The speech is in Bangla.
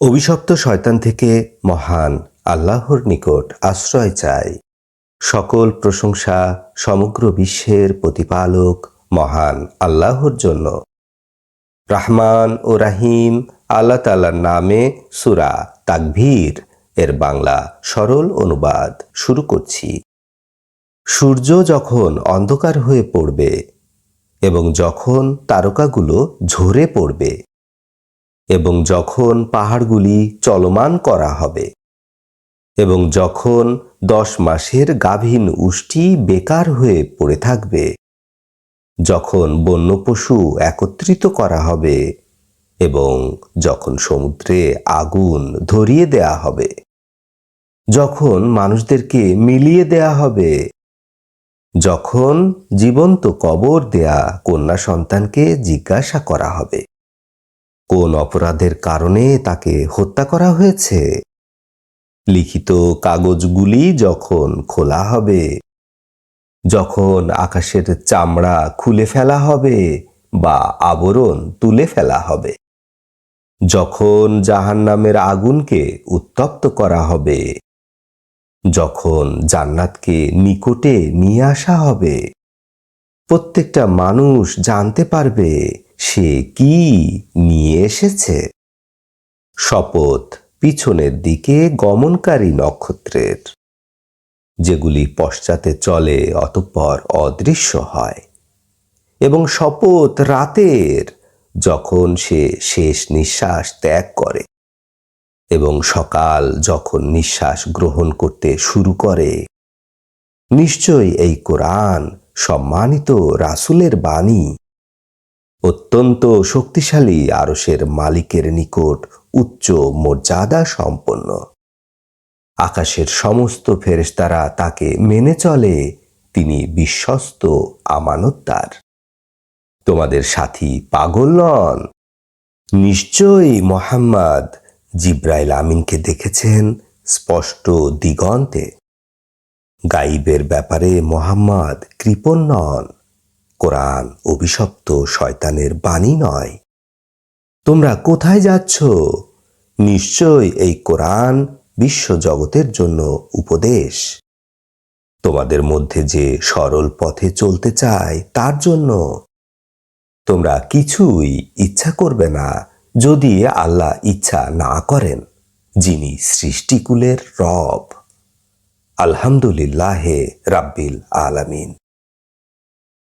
অভিশপ্ত শয়তান থেকে মহান আল্লাহর নিকট আশ্রয় চাই। সকল প্রশংসা সমগ্র বিশ্বের প্রতিপালক মহান আল্লাহর জন্য। রাহমান ও রাহিম আল্লাহ তালার নামে সুরা তাকভীর এর বাংলা সরল অনুবাদ শুরু করছি। সূর্য যখন অন্ধকার হয়ে পড়বে এবং যখন তারকাগুলো ঝরে পড়বে এবং যখন পাহাড়গুলি চলমান করা হবে, এবং যখন দশ মাসের গাভীন উষ্টি বেকার হয়ে পড়ে থাকবে, যখন বন্য পশু একত্রিত করা হবে, এবং যখন সমুদ্রে আগুন ধরিয়ে দেয়া হবে, যখন মানুষদেরকে মিলিয়ে দেয়া হবে, যখন জীবন্ত কবর দেয়া কন্যা সন্তানকে জিজ্ঞাসা করা হবে। কোন অপরাধের কারণে তাকে হত্যা করা হয়েছে? লিখিত কাগজগুলি যখন খোলা হবে, যখন আকাশের চামড়া খুলে ফেলা হবে বা আবরণ তুলে ফেলা হবে, যখন জাহান্নামের আগুনকে উত্তপ্ত করা হবে, যখন জান্নাতকে নিকটে নিয়ে আসা হবে, প্রত্যেকটা মানুষ জানতে পারবে সে কি নিয়ে এসেছে? শপথ পিছনের দিকে গমনকারী নক্ষত্রের। যেগুলি পশ্চাতে চলে অতঃপর অদৃশ্য হয়। এবং শপথ রাতের, যখন সে শেষ নিঃশ্বাস ত্যাগ করে। এবং সকাল যখন নিঃশ্বাস গ্রহণ করতে শুরু করে। নিশ্চয়ই এই কোরআন সম্মানিত রাসুলের বাণী। অত্যন্ত শক্তিশালী আরসের মালিকের নিকট উচ্চ মর্যাদা সম্পন্ন। আকাশের সমস্ত ফেরেশতারা তাকে মেনে চলে, তিনি বিশ্বস্ত আমানতদার। তোমাদের সাথী পাগল নন। নিশ্চয়ই মোহাম্মদ জিব্রাইল আমিনকে দেখেছেন স্পষ্ট দিগন্তে। গাইবের ব্যাপারে মোহাম্মদ কৃপণ নন। কোরআন অভিশপ্ত শয়তানের বাণী নয়। তোমরা কোথায় যাচ্ছ? নিশ্চয় এই কোরআন বিশ্ব জগতের জন্য উপদেশ। তোমাদের মধ্যে যে সরল পথে চলতে চায়, তার জন্য। তোমরা কিছুই ইচ্ছা করবে না, যদি আল্লাহ ইচ্ছা না করেন, যিনি সৃষ্টিকুলের রব। আলহামদুলিল্লাহে রাব্বিল আলামিন।